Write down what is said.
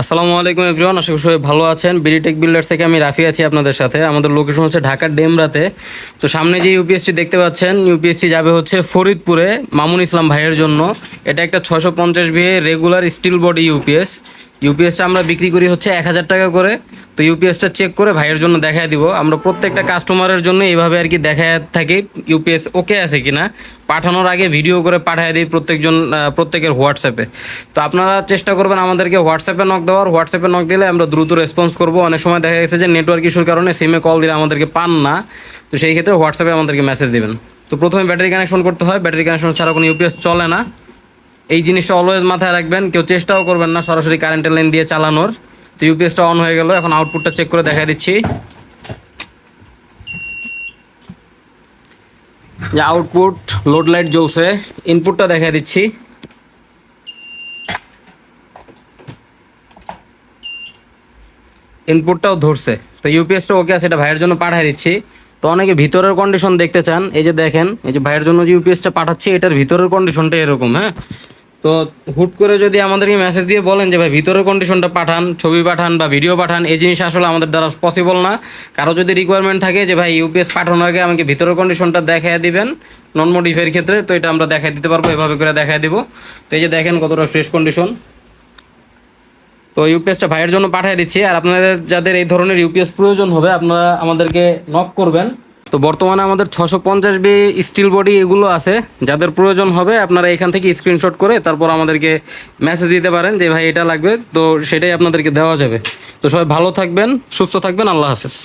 আসসালামু আলাইকুম এভরিওয়ান, আশা করি সবাই ভালো আছেন। বিডিটেক বিল্ডার্স থেকে আমি রাফি আছি আপনাদের সাথে। আমাদের লোকেশন হচ্ছে ঢাকার ডেমরাতে। তো সামনে যে ইউপিএসটি দেখতে পাচ্ছেন ইউপিএসটি যাবে হচ্ছে ফরিদপুরে মামুন ইসলাম ভাইয়ের জন্য। এটা একটা ছশো পঞ্চাশ বিয়ে রেগুলার স্টিল বডি ইউপিএস ইউপিএসটা আমরা বিক্রি করি হচ্ছে এক হাজার টাকা করে। তো ইউপিএসটা চেক করে ভাইয়ের জন্য দেখায় দিব। আমরা প্রত্যেকটা কাস্টমারের জন্য এইভাবে আর কি দেখায় থাকি ইউপিএস ওকে আছে কিনা। পাঠানোর আগে ভিডিও করে পাঠিয়ে দিই প্রত্যেকজন প্রত্যেকের হোয়াটসঅ্যাপে তো আপনারা চেষ্টা করবেন আমাদেরকে হোয়াটসঅ্যাপে নক দেওয়ার। হোয়াটসঅ্যাপে নক দিলে আমরা দ্রুত রেসপন্স করব। অনেক সময় দেখা গেছে যে নেটওয়ার্ক ইস্যুর কারণে সিমে কল দিলে আমাদেরকে পান না। তো সেই ক্ষেত্রে হোয়াটসঅ্যাপে আমাদেরকে মেসেজ দেবেন। তো প্রথমে ব্যাটারি কানেকশন করতে হয়। ব্যাটারি কানেকশন ছাড়া কোনো ইউপিএস চলে না। এই জিনিসটা অলওয়েজ মাথায় রাখবেন। কেউ চেষ্টাও করবেন না সরাসরি কারেন্টের লাইন দিয়ে চালানোর। তো ইউপিএসটা অন হয়ে গেল, এখন আউটপুটটা চেক করে দেখা দিচ্ছি। যে আউটপুট লোড লাইট জ্বলছে ইনপুটটা দেখা দিচ্ছি। ইনপুটটাও ধরছে, তো ইউপিএসটা ওকে আছে, এটা ভাইয়ের জন্য পাঠিয়ে দিচ্ছি। তো অনেকে ভিতরের কন্ডিশন দেখতে চান, এই যে দেখেন, এই যে ভাইয়ের জন্য যে ইউপিএসটা পাঠাচ্ছি, এটার ভিতরের কন্ডিশনটা এরকম হ্যাঁ? তো হুট করে যদি আমাদেরকে মেসেজ দিয়ে বলেন যে, ভাই, ভিতরের কন্ডিশনটা পাঠান, ছবি পাঠান বা ভিডিও পাঠান, এই জিনিস আসলে আমাদের দ্বারা পসিবল না। কারও যদি রিকোয়ারমেন্ট থাকে যে, ভাই ইউপিএস পাঠানোর আগে আমাকে ভিতরের কন্ডিশনটা দেখায় দিবেন নন মডিফাইয়ের ক্ষেত্রে, তো এটা আমরা দেখাই দিতে পারব, এভাবে করে দেখায় দিব। তো এই যে দেখেন কতটা ফ্রেশ কন্ডিশন তো ইউপিএসটা ভাইয়ের জন্য পাঠিয়ে দিচ্ছি, আর আপনাদের যাদের এই ধরনের ইউপিএস প্রয়োজন হবে, আপনারা আমাদেরকে নক করবেন। তো বর্তমানে আমাদের ছশো পঞ্চাশ বি স্টিল বডি এগুলো আছে। যাদের প্রয়োজন হবে আপনারা এখান থেকে স্ক্রিনশট করে তারপর আমাদেরকে মেসেজ দিতে পারেন যে, ভাই, এটা লাগবে। তো সেটাই আপনাদেরকে দেওয়া যাবে। তো সবাই ভালো থাকবেন, সুস্থ থাকবেন, আল্লাহ হাফেজ।